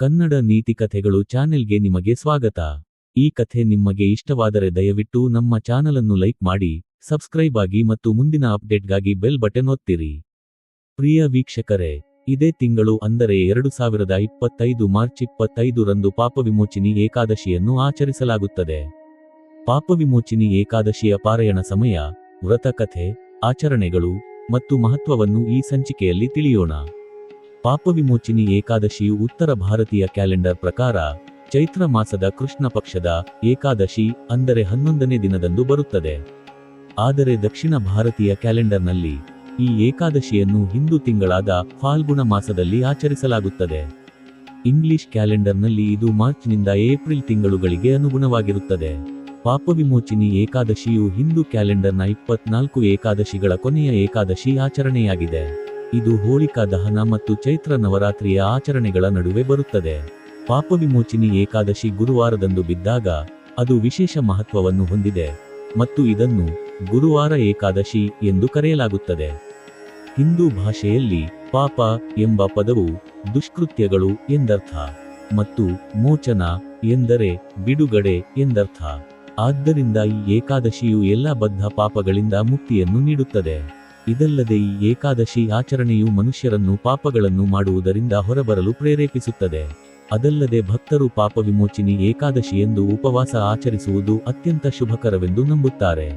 ಕನ್ನಡ ನೀತಿ ಕಥೆಗಳು ಚಾನೆಲ್ಗೆ ನಿಮಗೆ ಸ್ವಾಗತ. ಈ ಕಥೆ ನಿಮಗೆ ಇಷ್ಟವಾದರೆ ದಯವಿಟ್ಟು ನಮ್ಮ ಚಾನಲನ್ನು ಲೈಕ್ ಮಾಡಿ, ಸಬ್ಸ್ಕ್ರೈಬ್ ಆಗಿ ಮತ್ತು ಮುಂದಿನ ಅಪ್ಡೇಟ್ಗಾಗಿ ಬೆಲ್ ಬಟನ್ ಒತ್ತಿರಿ. ಪ್ರಿಯ ವೀಕ್ಷಕರೇ, ಇದೇ ತಿಂಗಳು ಅಂದರೆ ಎರಡು ಸಾವಿರದ ಇಪ್ಪತ್ತೈದು ಮಾರ್ಚ್ ಇಪ್ಪತ್ತೈದು ರಂದು ಪಾಪವಿಮೋಚಿನಿ ಏಕಾದಶಿಯನ್ನು ಆಚರಿಸಲಾಗುತ್ತದೆ. ಪಾಪವಿಮೋಚಿನಿ ಏಕಾದಶಿಯ ಪಾರಾಯಣ ಸಮಯ, ವ್ರತಕಥೆ, ಆಚರಣೆಗಳು ಮತ್ತು ಮಹತ್ವವನ್ನು ಈ ಸಂಚಿಕೆಯಲ್ಲಿ ತಿಳಿಯೋಣ. ಪಾಪವಿಮೋಚಿನಿ ಏಕಾದಶಿಯು ಉತ್ತರ ಭಾರತೀಯ ಕ್ಯಾಲೆಂಡರ್ ಪ್ರಕಾರ ಚೈತ್ರ ಮಾಸದ ಕೃಷ್ಣ ಪಕ್ಷದ ಏಕಾದಶಿ, ಅಂದರೆ ಹನ್ನೊಂದನೇ ದಿನದಂದು ಬರುತ್ತದೆ. ಆದರೆ ದಕ್ಷಿಣ ಭಾರತೀಯ ಕ್ಯಾಲೆಂಡರ್ನಲ್ಲಿ ಈ ಏಕಾದಶಿಯನ್ನು ಹಿಂದೂ ತಿಂಗಳಾದ ಫಾಲ್ಗುಣ ಮಾಸದಲ್ಲಿ ಆಚರಿಸಲಾಗುತ್ತದೆ. ಇಂಗ್ಲಿಷ್ ಕ್ಯಾಲೆಂಡರ್ನಲ್ಲಿ ಇದು ಮಾರ್ಚ್ನಿಂದ ಏಪ್ರಿಲ್ ತಿಂಗಳುಗಳಿಗೆ ಅನುಗುಣವಾಗಿರುತ್ತದೆ. ಪಾಪವಿಮೋಚಿನಿ ಏಕಾದಶಿಯು ಹಿಂದೂ ಕ್ಯಾಲೆಂಡರ್ನ ಇಪ್ಪತ್ನಾಲ್ಕು ಏಕಾದಶಿಗಳ ಕೊನೆಯ ಏಕಾದಶಿ ಆಚರಣೆಯಾಗಿದೆ. ಇದು ಹೋಳಿಕಾ ದಹನ ಮತ್ತು ಚೈತ್ರ ನವರಾತ್ರಿಯ ಆಚರಣೆಗಳ ನಡುವೆ ಬರುತ್ತದೆ. ಪಾಪವಿಮೋಚಿನಿ ಏಕಾದಶಿ ಗುರುವಾರದಂದು ಬಿದ್ದಾಗ, ಅದು ವಿಶೇಷ ಮಹತ್ವವನ್ನು ಹೊಂದಿದೆ ಮತ್ತು ಇದನ್ನು ಗುರುವಾರ ಏಕಾದಶಿ ಎಂದು ಕರೆಯಲಾಗುತ್ತದೆ. ಹಿಂದೂ ಭಾಷೆಯಲ್ಲಿ ಪಾಪ ಎಂಬ ಪದವು ದುಷ್ಕೃತ್ಯಗಳು ಎಂದರ್ಥ ಮತ್ತು ಮೋಚನ ಎಂದರೆ ಬಿಡುಗಡೆ ಎಂದರ್ಥ. ಆದ್ದರಿಂದ ಈ ಏಕಾದಶಿಯು ಎಲ್ಲ ಬದ್ಧ ಪಾಪಗಳಿಂದ ಮುಕ್ತಿಯನ್ನು ನೀಡುತ್ತದೆ. ಇದಲ್ಲದೆ ಈ ಏಕಾದಶಿ ಆಚರಣೆಯು ಮನುಷ್ಯರನ್ನು ಪಾಪಗಳನ್ನು ಮಾಡುವುದರಿಂದ ಹೊರಬರಲು ಪ್ರೇರೇಪಿಸುತ್ತದೆ. ಅದಲ್ಲದೆ ಭಕ್ತರು ಪಾಪ ವಿಮೋಚಿನಿ ಏಕಾದಶಿ ಎಂದು ಉಪವಾಸ ಆಚರಿಸುವುದು ಅತ್ಯಂತ ಶುಭಕರವೆಂದು ನಂಬುತ್ತಾರೆ.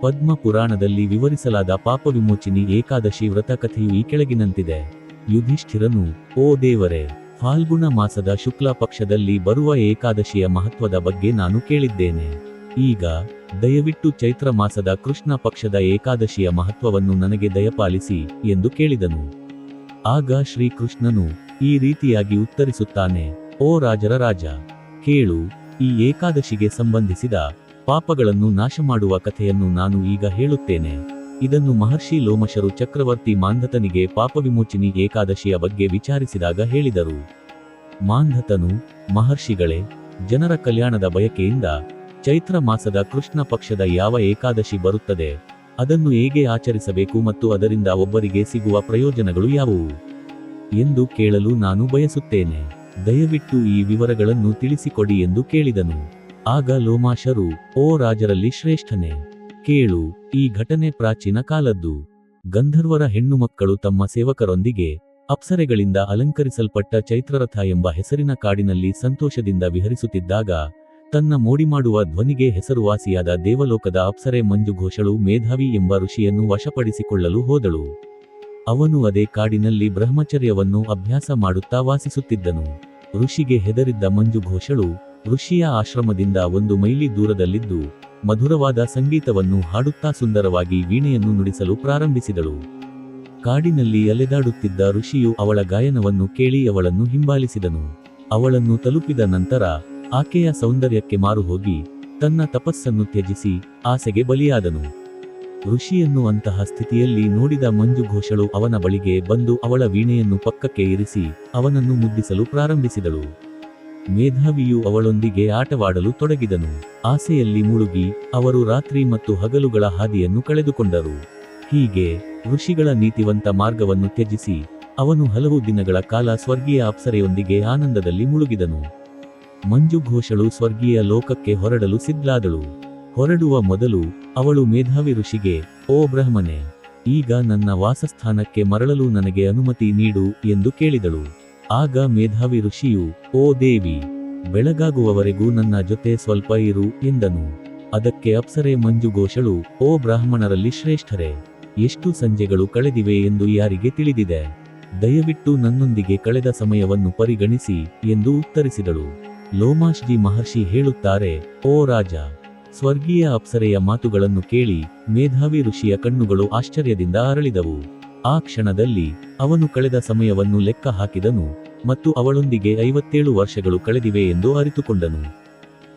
ಪದ್ಮ ಪುರಾಣದಲ್ಲಿ ವಿವರಿಸಲಾದ ಪಾಪ ವಿಮೋಚಿನಿ ಏಕಾದಶಿ ವ್ರತಕಥೆಯು ಈ ಕೆಳಗಿನಂತಿದೆ. ಯುಧಿಷ್ಠಿರನು, ಓ ದೇವರೇ, ಫಾಲ್ಗುಣ ಮಾಸದ ಶುಕ್ಲ ಪಕ್ಷದಲ್ಲಿ ಬರುವ ಏಕಾದಶಿಯ ಮಹತ್ವದ ಬಗ್ಗೆ ನಾನು ಕೇಳಿದ್ದೇನೆ. ಈಗ ದಯವಿಟ್ಟು ಚೈತ್ರ ಮಾಸದ ಕೃಷ್ಣ ಪಕ್ಷದ ಏಕಾದಶಿಯ ಮಹತ್ವವನ್ನು ನನಗೆ ದಯಪಾಲಿಸಿ ಎಂದು ಕೇಳಿದನು. ಆಗ ಶ್ರೀಕೃಷ್ಣನು ಈ ರೀತಿಯಾಗಿ ಉತ್ತರಿಸುತ್ತಾನೆ, ಓ ರಾಜರ ರಾಜ, ಕೇಳು, ಈ ಏಕಾದಶಿಗೆ ಸಂಬಂಧಿಸಿದ ಪಾಪಗಳನ್ನು ನಾಶ ಮಾಡುವ ಕಥೆಯನ್ನು ನಾನು ಈಗ ಹೇಳುತ್ತೇನೆ. ಇದನ್ನು ಮಹರ್ಷಿ ಲೋಮಶರು ಚಕ್ರವರ್ತಿ ಮಾಂಧತನಿಗೆ ಪಾಪವಿಮೋಚಿನಿ ಏಕಾದಶಿಯ ಬಗ್ಗೆ ವಿಚಾರಿಸಿದಾಗ ಹೇಳಿದರು. ಮಾಂಧತನು, ಮಹರ್ಷಿಗಳೇ, ಜನರ ಕಲ್ಯಾಣದ ಬಯಕೆಯಿಂದ ಚೈತ್ರ ಮಾಸದ ಕೃಷ್ಣ ಪಕ್ಷದ ಯಾವ ಏಕಾದಶಿ ಬರುತ್ತದೆ? ಅದನ್ನು ಹೇಗೆ ಆಚರಿಸಬೇಕು ಮತ್ತು ಅದರಿಂದ ಒಬ್ಬರಿಗೆ ಸಿಗುವ ಪ್ರಯೋಜನಗಳು ಯಾವುವು? ಎಂದು ಕೇಳಲು ನಾನು ಬಯಸುತ್ತೇನೆ. ದಯವಿಟ್ಟು ಈ ವಿವರಗಳನ್ನು ತಿಳಿಸಿಕೊಡಿ ಎಂದು ಕೇಳಿದನು. ಆಗ ಲೋಮಾಶರು, ಓ ರಾಜರಲ್ಲಿ ಶ್ರೇಷ್ಠನೇ! ಕೇಳು, ಈ ಘಟನೆ ಪ್ರಾಚೀನ ಕಾಲದ್ದು. ಗಂಧರ್ವರ ಹೆಣ್ಣು ಮಕ್ಕಳು ತಮ್ಮ ಸೇವಕರೊಂದಿಗೆ ಅಪ್ಸರೆಗಳಿಂದ ಅಲಂಕರಿಸಲ್ಪಟ್ಟ ಚೈತ್ರರಥ ಎಂಬ ಹೆಸರಿನ ಕಾಡಿನಲ್ಲಿ ಸಂತೋಷದಿಂದ ವಿಹರಿಸುತ್ತಿದ್ದಾಗ ತನ್ನ ಮೋಡಿಮಾಡುವ ಧ್ವನಿಗೆ ಹೆಸರುವಾಸಿಯಾದ ದೇವಲೋಕದ ಅಪ್ಸರೆ ಮಂಜುಘೋಷಳು ಮೇಧಾವಿ ಎಂಬ ಋಷಿಯನ್ನು ವಶಪಡಿಸಿಕೊಳ್ಳಲು ಹೋದಳು. ಅವನು ಅದೇ ಕಾಡಿನಲ್ಲಿ ಬ್ರಹ್ಮಚರ್ಯವನ್ನು ಅಭ್ಯಾಸ ಮಾಡುತ್ತಾ ವಾಸಿಸುತ್ತಿದ್ದನು. ಋಷಿಗೆ ಹೆದರಿದ್ದ ಮಂಜುಘೋಷಳು ಋಷಿಯ ಆಶ್ರಮದಿಂದ ಒಂದು ಮೈಲಿ ದೂರದಲ್ಲಿದ್ದು, ಮಧುರವಾದ ಸಂಗೀತವನ್ನು ಹಾಡುತ್ತಾ ಸುಂದರವಾಗಿ ವೀಣೆಯನ್ನು ನುಡಿಸಲು ಪ್ರಾರಂಭಿಸಿದಳು. ಕಾಡಿನಲ್ಲಿ ಅಲೆದಾಡುತ್ತಿದ್ದ ಋಷಿಯು ಅವಳ ಗಾಯನವನ್ನು ಕೇಳಿ ಅವಳನ್ನು ಹಿಂಬಾಲಿಸಿದನು. ಅವಳನ್ನು ತಲುಪಿದ ನಂತರ ಆಕೆಯ ಸೌಂದರ್ಯಕ್ಕೆ ಮಾರು ಹೋಗಿ ತನ್ನ ತಪಸ್ಸನ್ನು ತ್ಯಜಿಸಿ ಆಸೆಗೆ ಬಲಿಯಾದನು. ಋಷಿಯನ್ನು ಅಂತಹ ಸ್ಥಿತಿಯಲ್ಲಿ ನೋಡಿದ ಮಂಜುಘೋಷಳು ಅವನ ಬಳಿಗೆ ಬಂದು ಅವಳ ವೀಣೆಯನ್ನು ಪಕ್ಕಕ್ಕೆ ಇರಿಸಿ ಅವನನ್ನು ಮುದ್ದಿಸಲು ಪ್ರಾರಂಭಿಸಿದಳು. ಮೇಧಾವಿಯು ಅವಳೊಂದಿಗೆ ಆಟವಾಡಲು ತೊಡಗಿದನು. ಆಸೆಯಲ್ಲಿ ಮುಳುಗಿ ಅವರು ರಾತ್ರಿ ಮತ್ತು ಹಗಲುಗಳ ಹಾದಿಯನ್ನು ಕಳೆದುಕೊಂಡರು. ಹೀಗೆ ಋಷಿಗಳ ನೀತಿವಂತ ಮಾರ್ಗವನ್ನು ತ್ಯಜಿಸಿ ಅವನು ಹಲವು ದಿನಗಳ ಕಾಲ ಸ್ವರ್ಗೀಯ ಅಪ್ಸರೆಯೊಂದಿಗೆ ಆನಂದದಲ್ಲಿ ಮುಳುಗಿದನು. ಮಂಜುಘೋಷಳು ಸ್ವರ್ಗೀಯ ಲೋಕಕ್ಕೆ ಹೊರಡಲು ಸಿದ್ಧಳಾದಳು. ಹೊರಡುವ ಮೊದಲು ಅವಳು ಮೇಧಾವಿ ಋಷಿಗೆ, ಓ ಬ್ರಹ್ಮನೆ, ಈಗ ನನ್ನ ವಾಸಸ್ಥಾನಕ್ಕೆ ಮರಳಲು ನನಗೆ ಅನುಮತಿ ನೀಡು ಎಂದು ಕೇಳಿದಳು. ಆಗ ಮೇಧಾವಿ ಋಷಿಯು, ಓ ದೇವಿ, ಬೆಳಗಾಗುವವರೆಗೂ ನನ್ನ ಜೊತೆ ಸ್ವಲ್ಪ ಇರು ಎಂದನು. ಅದಕ್ಕೆ ಅಪ್ಸರೆ ಮಂಜುಘೋಷಳು ಓ ಬ್ರಾಹ್ಮಣರಲ್ಲಿ ಶ್ರೇಷ್ಠರೇ, ಎಷ್ಟು ಸಂಜೆಗಳು ಕಳೆದಿವೆ ಎಂದು ಯಾರಿಗೆ ತಿಳಿದಿದೆ? ದಯವಿಟ್ಟು ನನ್ನೊಂದಿಗೆ ಕಳೆದ ಸಮಯವನ್ನು ಪರಿಗಣಿಸಿ ಎಂದು ಉತ್ತರಿಸಿದಳು. ಲೋಮಾಶ್ಜಿ ಮಹರ್ಷಿ ಹೇಳುತ್ತಾರೆ, ಓ ರಾಜ! ಸ್ವರ್ಗೀಯ ಅಪ್ಸರೆಯ ಮಾತುಗಳನ್ನು ಕೇಳಿ ಮೇಧಾವಿ ಋಷಿಯ ಕಣ್ಣುಗಳು ಆಶ್ಚರ್ಯದಿಂದ ಅರಳಿದವು. ಆ ಕ್ಷಣದಲ್ಲಿ ಅವನು ಕಳೆದ ಸಮಯವನ್ನು ಲೆಕ್ಕ ಹಾಕಿದನು ಮತ್ತು ಅವಳೊಂದಿಗೆ ಐವತ್ತೇಳು ವರ್ಷಗಳು ಕಳೆದಿವೆ ಎಂದು ಅರಿತುಕೊಂಡನು.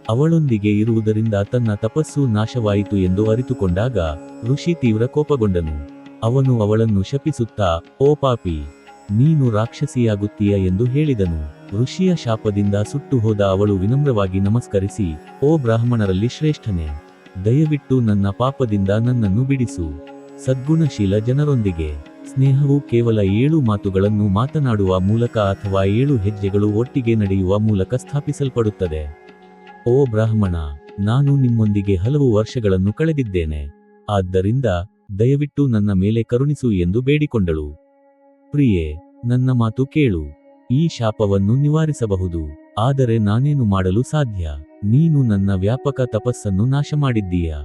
ಅವಳೊಂದಿಗೆ ಇರುವುದರಿಂದ ತನ್ನ ತಪಸ್ಸು ನಾಶವಾಯಿತು ಎಂದು ಅರಿತುಕೊಂಡಾಗ ಋಷಿ ತೀವ್ರ ಕೋಪಗೊಂಡನು. ಅವನು ಅವಳನ್ನು ಶಪಿಸುತ್ತಾ, ಓ ಪಾಪಿ, ನೀನು ರಾಕ್ಷಸಿಯಾಗುತ್ತೀಯ ಎಂದು ಹೇಳಿದನು. ಋಷಿಯ ಶಾಪದಿಂದ ಸುಟ್ಟು ಹೋದ ಅವಳು ವಿನಮ್ರವಾಗಿ ನಮಸ್ಕರಿಸಿ, ಓ ಬ್ರಾಹ್ಮಣರಲ್ಲಿ ಶ್ರೇಷ್ಠನೇ, ದಯವಿಟ್ಟು ನನ್ನ ಪಾಪದಿಂದ ನನ್ನನ್ನು ಬಿಡಿಸು. ಸದ್ಗುಣಶೀಲ ಜನರೊಂದಿಗೆ ಸ್ನೇಹವು ಕೇವಲ ಏಳು ಮಾತುಗಳನ್ನು ಮಾತನಾಡುವ ಮೂಲಕ ಅಥವಾ ಏಳು ಹೆಜ್ಜೆಗಳು ಒಟ್ಟಿಗೆ ನಡೆಯುವ ಮೂಲಕ ಸ್ಥಾಪಿಸಲ್ಪಡುತ್ತದೆ. ಓ ಬ್ರಾಹ್ಮಣ, ನಾನು ನಿಮ್ಮೊಂದಿಗೆ ಹಲವು ವರ್ಷಗಳನ್ನು ಕಳೆದಿದ್ದೇನೆ. ಆದ್ದರಿಂದ ದಯವಿಟ್ಟು ನನ್ನ ಮೇಲೆ ಕರುಣಿಸು ಎಂದು ಬೇಡಿಕೊಂಡಳು. ಪ್ರಿಯೆ, ನನ್ನ ಮಾತು ಕೇಳು. ಈ ಶಾಪವನ್ನು ನಿವಾರಿಸಬಹುದು. ಆದರೆ ನಾನೇನು ಮಾಡಲು ಸಾಧ್ಯ? ನೀನು ನನ್ನ ವ್ಯಾಪಕ ತಪಸ್ಸನ್ನು ನಾಶ ಮಾಡಿದ್ದೀಯ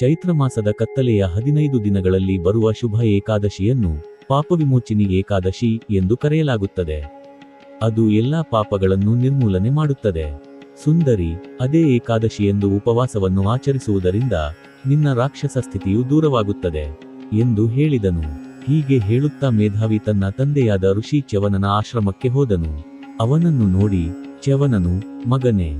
ಚೈತ್ರ ಮಾಸದ ಕತ್ತಲೆಯ ಹದಿನೈದು ದಿನಗಳಲ್ಲಿ ಬರುವ ಶುಭ ಏಕಾದಶಿಯನ್ನು ಪಾಪವಿಮೋಚಿನಿ ಏಕಾದಶಿ ಎಂದು ಕರೆಯಲಾಗುತ್ತದೆ. ಅದು ಎಲ್ಲಾ ಪಾಪಗಳನ್ನು ನಿರ್ಮೂಲನೆ ಮಾಡುತ್ತದೆ. ಸುಂದರಿ, ಅದೇ ಏಕಾದಶಿ ಎಂದು ಉಪವಾಸವನ್ನು ಆಚರಿಸುವುದರಿಂದ ನಿನ್ನ ರಾಕ್ಷಸ ಸ್ಥಿತಿಯು ದೂರವಾಗುತ್ತದೆ ಎಂದು ಹೇಳಿದನು. ಹೀಗೆ ಹೇಳುತ್ತಾ ಮೇಧಾವಿ ತನ್ನ ತಂದೆಯಾದ ಋಷಿ ಚ್ಯವನನ ಆಶ್ರಮಕ್ಕೆ ಹೋದನು. ಅವನನ್ನು ನೋಡಿ, ಚ್ಯವನನು, ಮಗನೇ,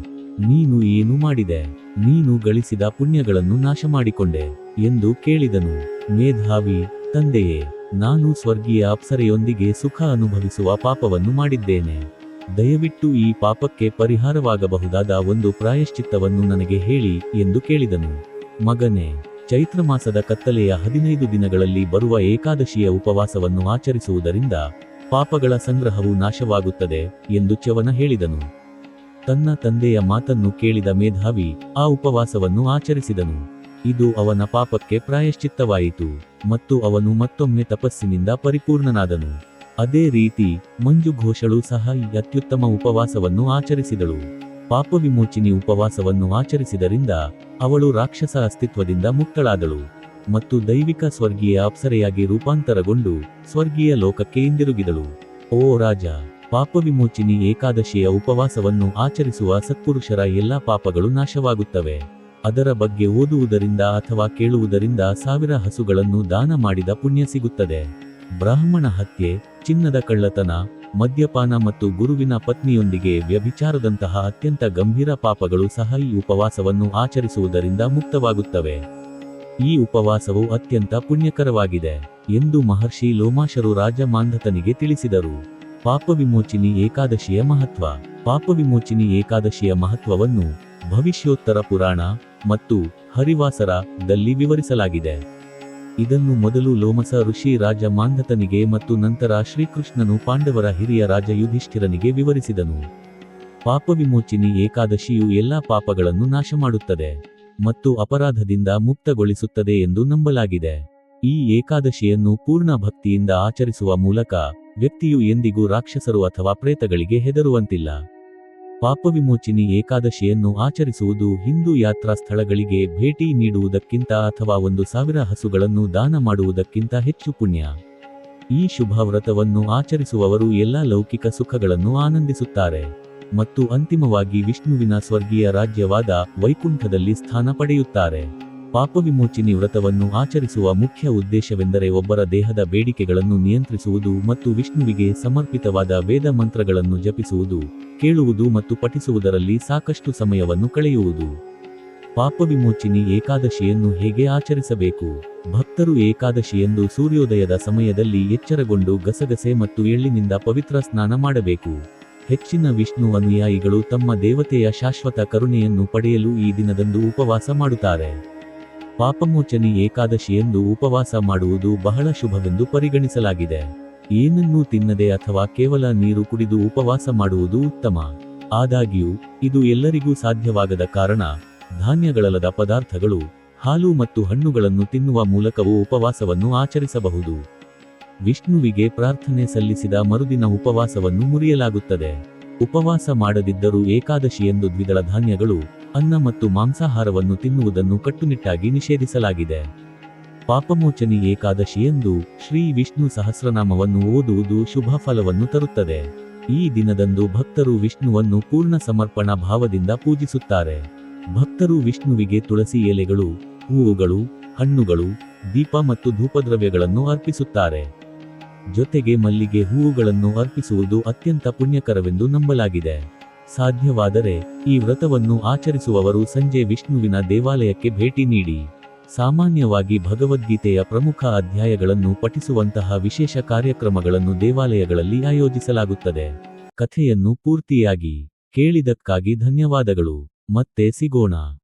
ನೀನು ಏನು ಮಾಡಿದೆ? ನೀನು ಗಳಿಸಿದ ಪುಣ್ಯಗಳನ್ನು ನಾಶ ಮಾಡಿಕೊಂಡೆ ಎಂದು ಕೇಳಿದನು. ಮೇಧಾವಿ, ತಂದೆಯೇ, ನಾನು ಸ್ವರ್ಗೀಯ ಅಪ್ಸರೆಯೊಂದಿಗೆ ಸುಖ ಅನುಭವಿಸುವ ಪಾಪವನ್ನು ಮಾಡಿದ್ದೇನೆ. ದಯವಿಟ್ಟು ಈ ಪಾಪಕ್ಕೆ ಪರಿಹಾರವಾಗಬಹುದಾದ ಒಂದು ಪ್ರಾಯಶ್ಚಿತ್ತವನ್ನು ನನಗೆ ಹೇಳಿ, ಎಂದು ಕೇಳಿದನು. ಮಗನೇ ಚೈತ್ರ ಮಾಸದ ಕತ್ತಲೆಯ ಹದಿನೈದು ದಿನಗಳಲ್ಲಿ ಬರುವ ಏಕಾದಶಿಯ ಉಪವಾಸವನ್ನು ಆಚರಿಸುವುದರಿಂದ ಪಾಪಗಳ ಸಂಗ್ರಹವು ನಾಶವಾಗುತ್ತದೆ ಎಂದು ಚವನ ಹೇಳಿದನು. ತನ್ನ ತಂದೆಯ ಮಾತನ್ನು ಕೇಳಿದ ಮೇಧಾವಿ ಆ ಉಪವಾಸವನ್ನು ಆಚರಿಸಿದನು. ಇದು ಅವನ ಪಾಪಕ್ಕೆ ಪ್ರಾಯಶ್ಚಿತ್ತವಾಯಿತು ಮತ್ತು ಅವನು ಮತ್ತೊಮ್ಮೆ ತಪಸ್ಸಿನಿಂದ ಪರಿಪೂರ್ಣನಾದನು. ಅದೇ ರೀತಿ ಮಂಜು ಘೋಷಳು ಸಹ ಈ ಅತ್ಯುತ್ತಮ ಉಪವಾಸವನ್ನು ಆಚರಿಸಿದಳು. ಪಾಪವಿಮೋಚಿನಿ ಉಪವಾಸವನ್ನು ಆಚರಿಸಿದರಿಂದ ಅವಳು ರಾಕ್ಷಸ ಅಸ್ತಿತ್ವದಿಂದ ಮುಕ್ತಳಾದಳು ಮತ್ತು ದೈವಿಕ ಸ್ವರ್ಗೀಯ ಅಪ್ಸರೆಯಾಗಿ ರೂಪಾಂತರಗೊಂಡು ಸ್ವರ್ಗೀಯ ಲೋಕಕ್ಕೆ ಹಿಂದಿರುಗಿದಳು. ಓ ರಾಜ, ಪಾಪವಿಮೋಚಿನಿ ಏಕಾದಶಿಯ ಉಪವಾಸವನ್ನು ಆಚರಿಸುವ ಸತ್ಪುರುಷರ ಎಲ್ಲಾ ಪಾಪಗಳು ನಾಶವಾಗುತ್ತವೆ. ಅದರ ಬಗ್ಗೆ ಓದುವುದರಿಂದ ಅಥವಾ ಕೇಳುವುದರಿಂದ ಸಾವಿರ ಹಸುಗಳನ್ನು ದಾನ ಮಾಡಿದ ಪುಣ್ಯ ಸಿಗುತ್ತದೆ. ಬ್ರಾಹ್ಮಣ ಹತ್ಯೆ, ಚಿನ್ನದ ಕಳ್ಳತನ ಮದ್ಯಪಾನ ಮತ್ತು ಗುರುವಿನ ಪತ್ನಿಯೊಂದಿಗೆ ವ್ಯಭಿಚಾರದಂತಹ ಅತ್ಯಂತ ಗಂಭೀರ ಪಾಪಗಳು ಸಹ ಈ ಉಪವಾಸವನ್ನು ಆಚರಿಸುವುದರಿಂದ ಮುಕ್ತವಾಗುತ್ತವೆ. ಈ ಉಪವಾಸವು ಅತ್ಯಂತ ಪುಣ್ಯಕರವಾಗಿದೆ ಎಂದು ಮಹರ್ಷಿ ಲೋಮಾಶರು ರಾಜ ಮಾಂಧತನಿಗೆ ತಿಳಿಸಿದರು. ಪಾಪವಿಮೋಚಿನಿ ಏಕಾದಶಿಯ ಮಹತ್ವ. ಪಾಪವಿಮೋಚಿನಿ ಏಕಾದಶಿಯ ಮಹತ್ವವನ್ನು ಭವಿಷ್ಯೋತ್ತರ ಪುರಾಣ ಮತ್ತು ಹರಿವಾಸರ ದಲ್ಲಿ ವಿವರಿಸಲಾಗಿದೆ. ಇದನ್ನು ಮೊದಲು ಲೋಮಸ ಋಷಿ ರಾಜ ಮಾಂಧತನಿಗೆ ಮತ್ತು ನಂತರ ಶ್ರೀಕೃಷ್ಣನು ಪಾಂಡವರ ಹಿರಿಯ ರಾಜ ಯುಧಿಷ್ಠಿರನಿಗೆ ವಿವರಿಸಿದನು. ಪಾಪವಿಮೋಚಿನಿ ಏಕಾದಶಿಯು ಎಲ್ಲಾ ಪಾಪಗಳನ್ನು ನಾಶ ಮಾಡುತ್ತದೆ ಮತ್ತು ಅಪರಾಧದಿಂದ ಮುಕ್ತಗೊಳಿಸುತ್ತದೆ ಎಂದು ನಂಬಲಾಗಿದೆ. ಈ ಏಕಾದಶಿಯನ್ನು ಪೂರ್ಣ ಭಕ್ತಿಯಿಂದ ಆಚರಿಸುವ ಮೂಲಕ ವ್ಯಕ್ತಿಯು ಎಂದಿಗೂ ರಾಕ್ಷಸರು ಅಥವಾ ಪ್ರೇತಗಳಿಗೆ ಹೆದರುವಂತಿಲ್ಲ. ಪಾಪವಿಮೋಚಿನಿ ಏಕಾದಶಿಯನ್ನು ಆಚರಿಸುವುದು ಹಿಂದೂ ಯಾತ್ರಾ ಸ್ಥಳಗಳಿಗೆ ಭೇಟಿ ನೀಡುವುದಕ್ಕಿಂತ ಅಥವಾ ಒಂದು ಸಾವಿರ ಹಸುಗಳನ್ನು ದಾನ ಮಾಡುವುದಕ್ಕಿಂತ ಹೆಚ್ಚು ಪುಣ್ಯ. ಈ ಶುಭ ವ್ರತವನ್ನು ಆಚರಿಸುವವರು ಎಲ್ಲ ಲೌಕಿಕ ಸುಖಗಳನ್ನು ಆನಂದಿಸುತ್ತಾರೆ. ಮತ್ತು ಅಂತಿಮವಾಗಿ ವಿಷ್ಣುವಿನ ಸ್ವರ್ಗೀಯ ರಾಜ್ಯವಾದ ವೈಕುಂಠದಲ್ಲಿ ಸ್ಥಾನ ಪಡೆಯುತ್ತಾರೆ. ಪಾಪವಿಮೋಚಿನಿ ವ್ರತವನ್ನು ಆಚರಿಸುವ ಮುಖ್ಯ ಉದ್ದೇಶವೆಂದರೆ ಒಬ್ಬರ ದೇಹದ ಬೇಡಿಕೆಗಳನ್ನು ನಿಯಂತ್ರಿಸುವುದು ಮತ್ತು ವಿಷ್ಣುವಿಗೆ ಸಮರ್ಪಿತವಾದ ವೇದ ಮಂತ್ರಗಳನ್ನು ಜಪಿಸುವುದು, ಕೇಳುವುದು ಮತ್ತು ಪಠಿಸುವುದರಲ್ಲಿ ಸಾಕಷ್ಟು ಸಮಯವನ್ನು ಕಳೆಯುವುದು. ಪಾಪವಿಮೋಚಿನಿ ಏಕಾದಶಿಯನ್ನು ಹೇಗೆ ಆಚರಿಸಬೇಕು? ಭಕ್ತರು ಏಕಾದಶಿಯೆಂದು ಸೂರ್ಯೋದಯದ ಸಮಯದಲ್ಲಿ ಎಚ್ಚರಗೊಂಡು ಗಸಗಸೆ ಮತ್ತು ಎಳ್ಳಿನಿಂದ ಪವಿತ್ರ ಸ್ನಾನ ಮಾಡಬೇಕು. ಹೆಚ್ಚಿನ ವಿಷ್ಣು ಅನುಯಾಯಿಗಳು ತಮ್ಮ ದೇವತೆಯ ಶಾಶ್ವತ ಕರುಣೆಯನ್ನು ಪಡೆಯಲು ಈ ದಿನದಂದು ಉಪವಾಸ ಮಾಡುತ್ತಾರೆ. ಪಾಪಮೋಚನಿ ಏಕಾದಶಿಯಂದು ಉಪವಾಸ ಮಾಡುವುದು ಬಹಳ ಶುಭವೆಂದು ಪರಿಗಣಿಸಲಾಗಿದೆ. ಏನನ್ನೂ ತಿನ್ನದೆ ಅಥವಾ ಕೇವಲ ನೀರು ಕುಡಿದು ಉಪವಾಸ ಮಾಡುವುದು ಉತ್ತಮ. ಆದಾಗ್ಯೂ, ಇದು ಎಲ್ಲರಿಗೂ ಸಾಧ್ಯವಾಗದ ಕಾರಣ, ಧಾನ್ಯಗಳಲ್ಲದ ಪದಾರ್ಥಗಳು, ಹಾಲು ಮತ್ತು ಹಣ್ಣುಗಳನ್ನು ತಿನ್ನುವ ಮೂಲಕವೂ ಉಪವಾಸವನ್ನು ಆಚರಿಸಬಹುದು. ವಿಷ್ಣುವಿಗೆ ಪ್ರಾರ್ಥನೆ ಸಲ್ಲಿಸಿದ ಮರುದಿನ ಉಪವಾಸವನ್ನು ಮುರಿಯಲಾಗುತ್ತದೆ. ಉಪವಾಸ ಮಾಡದಿದ್ದರೂ ಏಕಾದಶಿಯಂದು ದ್ವಿದಳ ಧಾನ್ಯಗಳು ಅನ್ನ ಮತ್ತು ಮಾಂಸಾಹಾರವನ್ನು ತಿನ್ನುವುದನ್ನು ಕಟ್ಟುನಿಟ್ಟಾಗಿ ನಿಷೇಧಿಸಲಾಗಿದೆ. ಪಾಪಮೋಚನಿ ಏಕಾದಶಿಯಂದು ಶ್ರೀ ವಿಷ್ಣು ಸಹಸ್ರನಾಮವನ್ನು ಓದುವುದು ಶುಭ ಫಲವನ್ನು ತರುತ್ತದೆ. ಈ ದಿನದಂದು ಭಕ್ತರು ವಿಷ್ಣುವನ್ನು ಪೂರ್ಣ ಸಮರ್ಪಣಾ ಭಾವದಿಂದ ಪೂಜಿಸುತ್ತಾರೆ. ಭಕ್ತರು ವಿಷ್ಣುವಿಗೆ ತುಳಸಿ ಎಲೆಗಳು, ಹೂವುಗಳು, ಹಣ್ಣುಗಳು, ದೀಪ ಮತ್ತು ಧೂಪದ್ರವ್ಯಗಳನ್ನು ಅರ್ಪಿಸುತ್ತಾರೆ. ಜೊತೆಗೆ ಮಲ್ಲಿಗೆ ಹೂವುಗಳನ್ನು ಅರ್ಪಿಸುವುದು ಅತ್ಯಂತ ಪುಣ್ಯಕರವೆಂದು ನಂಬಲಾಗಿದೆ. ಸಾಧ್ಯವಾದರೆ ಈ ವ್ರತವನ್ನು ಆಚರಿಸುವವರು ಸಂಜೆ ವಿಷ್ಣುವಿನ ದೇವಾಲಯಕ್ಕೆ ಭೇಟಿ ನೀಡಿ. ಸಾಮಾನ್ಯವಾಗಿ ಭಗವದ್ಗೀತೆಯ ಪ್ರಮುಖ ಅಧ್ಯಾಯಗಳನ್ನು ಪಠಿಸುವಂತಹ ವಿಶೇಷ ಕಾರ್ಯಕ್ರಮಗಳನ್ನು ದೇವಾಲಯಗಳಲ್ಲಿ ಆಯೋಜಿಸಲಾಗುತ್ತದೆ. ಕಥೆಯನ್ನು ಪೂರ್ತಿಯಾಗಿ ಕೇಳಿದಕ್ಕಾಗಿ ಧನ್ಯವಾದಗಳು. ಮತ್ತೆ ಸಿಗೋಣ.